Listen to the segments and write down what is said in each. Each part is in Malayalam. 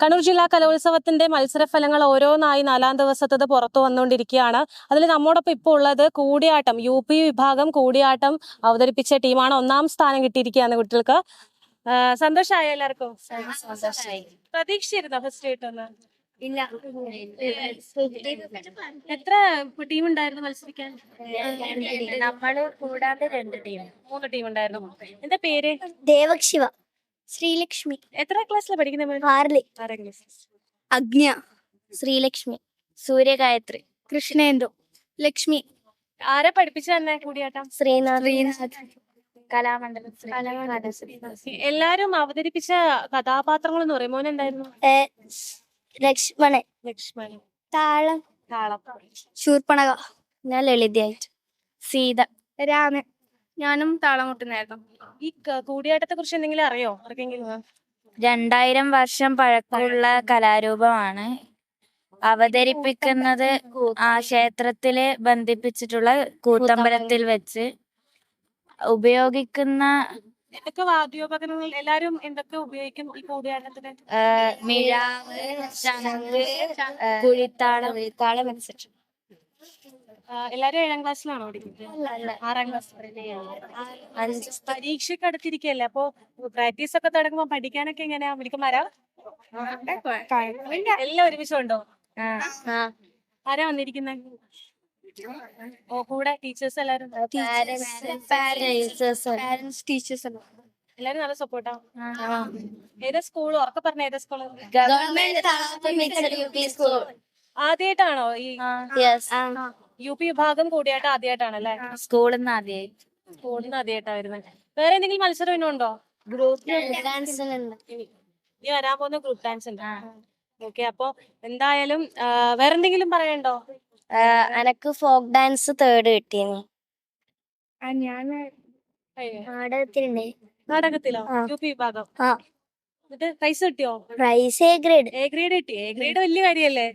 കണ്ണൂർ ജില്ലാ കലോത്സവത്തിന്റെ മത്സരഫലങ്ങൾ ഓരോന്നായി നാലാം ദിവസത്തത് പുറത്തു വന്നുകൊണ്ടിരിക്കുകയാണ്. അതിൽ നമ്മോടൊപ്പം ഇപ്പോൾ ഉള്ളത് കൂടിയാട്ടം യു പി വിഭാഗം കൂടിയാട്ടം അവതരിപ്പിച്ച ടീമാണ്. ഒന്നാം സ്ഥാനം കിട്ടിയിരിക്കുകയാണ് കുട്ടികൾക്ക്. സന്തോഷമായ എല്ലാവർക്കും? പ്രതീക്ഷിച്ചിരുന്നോ ഫസ്റ്റ് കിട്ടുമെന്ന് ഇല്ല. എത്ര ടീം ഉണ്ടായിരുന്നു മത്സരിക്കാൻ? നമ്മൾ കൂടാതെ രണ്ട് ടീം. മൂന്ന് ടീം ഉണ്ടായിരുന്നു. എന്താ പേര്? ദേവക് ശ്രീലക്ഷ്മി. എത്ര ക്ലാസ്സിലാണ് പഠിക്കുന്നത് ആറിൽ. ആറാം ക്ലാസ്. അഗ്ന ശ്രീലക്ഷ്മി സൂര്യഗായത്രി കൃഷ്ണേന്ദു ലക്ഷ്മി. ആരെ പഠിപ്പിച്ചു തന്നെ കൂടിയാട്ടം? ശ്രീനാഥ്. ശ്രീനാഥ്. കലാമണ്ഡലം എല്ലാരും അവതരിപ്പിച്ച കഥാപാത്രങ്ങൾ എന്ന് പറയുമ്പോൾ എന്തായിരുന്നു? ലക്ഷ്മണൻ. ലക്ഷ്മണൻ. താളം. താളം. ശൂർപ്പണക. ഞാൻ ലളിതയായിട്ട്. സീത. രാമൻ. ഞാനും താളം മുട്ടുന്നായിരുന്നു ഈ ക- കൂടിയാട്ടത്തെ കുറിച്ച് എന്തെങ്കിലും അറിയോ? ആർക്കെങ്കിലും? രണ്ടായിരം വർഷം പഴക്കമുള്ള കലാരൂപമാണ് അവതരിപ്പിക്കുന്നത് ആ ക്ഷേത്രത്തിൽ ബന്ധിപ്പിച്ചിട്ടുള്ള കൂത്തമ്പലത്തിൽ വെച്ച് ഉപയോഗിക്കുന്ന എന്തൊക്കെ വാദ്യോപകരണങ്ങൾ? എല്ലാരും എന്തൊക്കെ ഉപയോഗിക്കും ഈ കൂടിയാട്ടത്തിന്? ആ, മിഴാവ് ശംഖ് കുഴിത്താളം. കുഴിത്താളം ആ, എല്ലാരും ഏഴാം ക്ലാസ്സിലാണോ പഠിക്കുന്നത്? ആറാം ക്ലാസ്. പരീക്ഷയ്ക്ക് അടുത്തിരിക്കല്ലേ അപ്പൊ പ്രാക്ടീസ് ഒക്കെ തുടങ്ങുമ്പോ പഠിക്കാനൊക്കെ എങ്ങനെയാ വിളിക്കുമാരാ? എല്ലാം ഒരുമിച്ചുണ്ടോ ആരാ വന്നിരിക്കുന്നത് ഓ കൂടെ ടീച്ചേഴ്സ് എല്ലാരും ടീച്ചേഴ്സ് എല്ലാരും നല്ല സപ്പോർട്ടാ. ഏതാ സ്കൂൾ ഉറക്കെ പറഞ്ഞ ഏതാ സ്കൂൾ? ആദ്യമായിട്ടാണോ ഈ യു പി വിഭാഗം കൂടിയായിട്ട് ആദ്യമായിട്ടാണല്ലേ സ്കൂളിൽ നിന്ന് ആദ്യമായി സ്കൂളിൽ നിന്ന് ആദ്യമായിട്ടാ വരുന്നത്. വേറെ എന്തെങ്കിലും മത്സരം ഇനി ഉണ്ടോ? ഇനി വരാൻ പോകുന്ന ഗ്രൂപ്പ് ഡാൻസ് ഉണ്ട്. ഓക്കെ അപ്പൊ എന്തായാലും വേറെ എന്തെങ്കിലും പറയണ്ടോ? എനക്ക് ഫോക്ക് ഡാൻസ് തേർഡ് കിട്ടിയെന്ന്. ഞാൻ നാടകത്തിലുണ്ട്. നാടകത്തിലോ. യു പി വിഭാഗം. എന്നിട്ട് പ്രൈസ് കിട്ടിയോ? Prize A grade A grade കിട്ടി. എ ഗ്രേഡ് വലിയ കാര്യല്ലേ?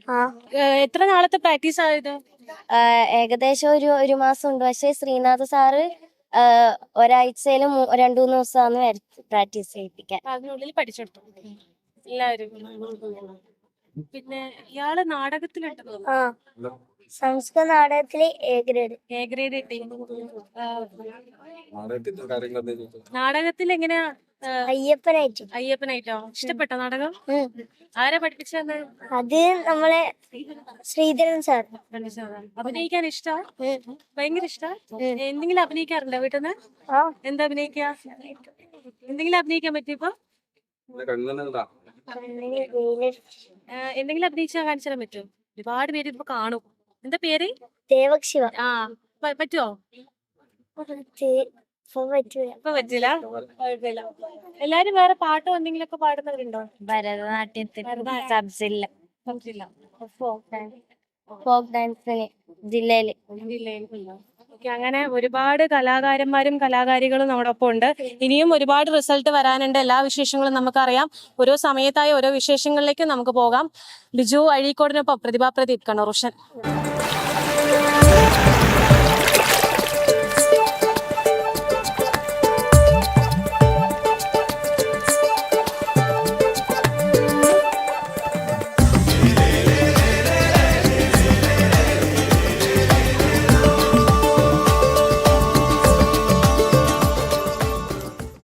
എത്ര നാളത്തെ പ്രാക്ടീസ് ആയത് ഏകദേശം ഒരു ഒരു മാസം ഉണ്ട് പക്ഷെ ശ്രീനാഥ് സാറ് ഒരാഴ്ചയിലും ഒരാഴ്ചയിൽ രണ്ടു മൂന്ന് ദിവസമാണ് പ്രാക്ടീസ് ചെയ്യിപ്പിക്കാൻ. അതിനുള്ളിൽ പഠിച്ചെടുത്തു? എല്ലാവരും. പിന്നെ ഇയാൾ നാടകത്തിലുണ്ടെന്ന് തോന്നുന്നു. സംസ്കൃത നാടകത്തിലെ എ ഗ്രേഡ്. എ ഗ്രേഡ് കിട്ടി. നാടകത്തിൽ എങ്ങനെയാ അയ്യപ്പനായിട്ട്. അയ്യപ്പനായിട്ടോ? ഇഷ്ടപ്പെട്ട നാടകം. ആരാ പഠിപ്പിച്ചത് അത് നമ്മളെ ശ്രീധരൻ സാർ. അഭിനയിക്കാൻ ഇഷ്ടാ? ഭയങ്കര ഇഷ്ടാ? എന്തെങ്കിലും അഭിനയിക്കാറുണ്ടോ വീട്ടിൽ നിന്ന് എന്താ അഭിനയിക്കാ? എന്തെങ്കിലും അഭിനയിക്കാൻ പറ്റിയപ്പോ എന്തെങ്കിലും അഭിനയിച്ചാ കാണിച്ചു തരാൻ പറ്റുമോ ഒരുപാട് പേര് ഇപ്പൊ കാണും. എന്താ പേര്? ദേവക് ശിവ ആ പറ്റുമോ ഇപ്പൊ പറ്റില്ല കുഴപ്പമില്ല. എല്ലാരും വേറെ പാട്ടോ എന്തെങ്കിലും ഒക്കെ പാടുന്നവരുണ്ടോ ഭരതനാട്യത്തിന് സബ്സില്ല. ഫോക്ക് ഡാൻസിന് ജില്ലയിൽ. അങ്ങനെ ഒരുപാട് കലാകാരന്മാരും കലാകാരികളും നമ്മുടെ ഒപ്പം ഉണ്ട്. ഇനിയും ഒരുപാട് റിസൾട്ട് വരാനുണ്ട്. എല്ലാ വിശേഷങ്ങളും നമുക്കറിയാം. ഓരോ സമയത്തായ ഓരോ വിശേഷങ്ങളിലേക്ക് നമുക്ക് പോകാം. ബിജു അഴീക്കോടിനൊപ്പം പ്രതിഭാ പ്രദീപ് കണ്ണൂർഷൻ